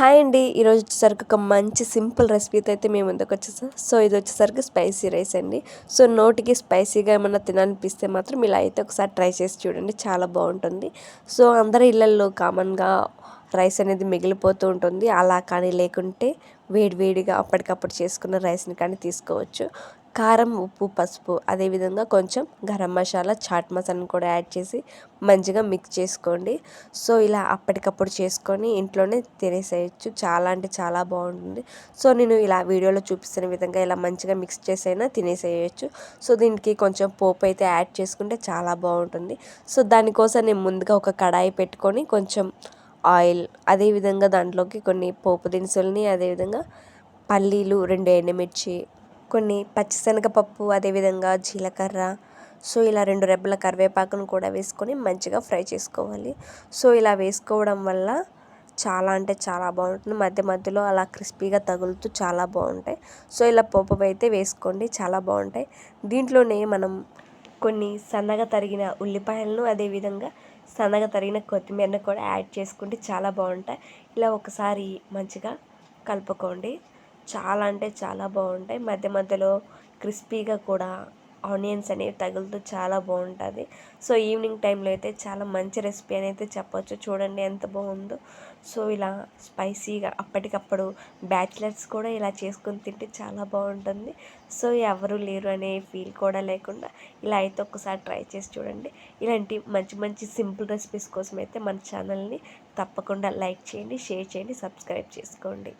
Hi అండి. ఈరోజు వచ్చేసరికి ఒక మంచి సింపుల్ రెసిపీతో అయితే మేము ముందుకు వచ్చేసాం. సో ఇది వచ్చేసరికి స్పైసీ రైస్ అండి. సో నోటికి స్పైసీగా ఏమన్నా తినాలనిపిస్తే మాత్రం ఇలా అయితే ఒకసారి ట్రై చేసి చూడండి. చాలా బాగుంటుంది. సో అందరి ఇళ్ళల్లో కామన్గా రైస్ అనేది మిగిలిపోతూ ఉంటుంది. అలా కానీ లేకుంటే వేడివేడిగా అప్పటికప్పుడు చేసుకున్న రైస్ని కానీ తీసుకోవచ్చు. కారం ఉప్పు పసుపు అదేవిధంగా కొంచెం గరం మసాలా చాట్ మసాలాను కూడా యాడ్ చేసి మంచిగా మిక్స్ చేసుకోండి. సో ఇలా అప్పటికప్పుడు చేసుకొని ఇంట్లోనే తినేసేయచ్చు. చాలా అంటే చాలా బాగుంటుంది. సో నేను ఇలా వీడియోలో చూపిస్తున్న విధంగా ఇలా మంచిగా మిక్స్ చేసైనా తినేసేయచ్చు. సో దీనికి కొంచెం పోపు అయితే యాడ్ చేసుకుంటే చాలా బాగుంటుంది. సో దానికోసం నేను ముందుగా ఒక కడాయి పెట్టుకొని కొంచెం ఆయిల్ అదేవిధంగా దాంట్లోకి కొన్ని పోపు దినుసుల్ని అదేవిధంగా పల్లీలు రెండు ఎండుమిర్చి కొన్ని పచ్చిశనగపప్పు అదేవిధంగా జీలకర్ర. సో ఇలా రెండు రెబ్బల కరివేపాకును కూడా వేసుకొని మంచిగా ఫ్రై చేసుకోవాలి. సో ఇలా వేసుకోవడం వల్ల చాలా అంటే చాలా బాగుంటుంది. మధ్య మధ్యలో అలా క్రిస్పీగా తగులుతూ చాలా బాగుంటాయి. సో ఇలా పోపు అయితే వేసుకోండి చాలా బాగుంటాయి. దీంట్లోనే మనం కొన్ని సన్నగా తరిగిన ఉల్లిపాయలను అదేవిధంగా సన్నగా తరిగిన కొత్తిమీరను కూడా యాడ్ చేసుకుంటే చాలా బాగుంటాయి. ఇలా ఒకసారి మంచిగా కలుపుకోండి. చాలా అంటే చాలా బాగుంటాయి. మధ్య మధ్యలో క్రిస్పీగా కూడా ఆనియన్స్ అనేవి తగులుతూ చాలా బాగుంటుంది. సో ఈవినింగ్ టైంలో అయితే చాలా మంచి రెసిపీ అని అయితే చెప్పొచ్చు. చూడండి ఎంత బాగుందో. సో ఇలా స్పైసీగా అప్పటికప్పుడు బ్యాచిలర్స్ కూడా ఇలా చేసుకొని తింటే చాలా బాగుంటుంది. సో ఎవరు లేరు అనే ఫీల్ కూడా లేకుండా ఇలా అయితే ఒక్కసారి ట్రై చేసి చూడండి. ఇలాంటి మంచి మంచి సింపుల్ రెసిపీస్ కోసం అయితే మన ఛానల్ని తప్పకుండా లైక్ చేయండి షేర్ చేయండి సబ్స్క్రైబ్ చేసుకోండి.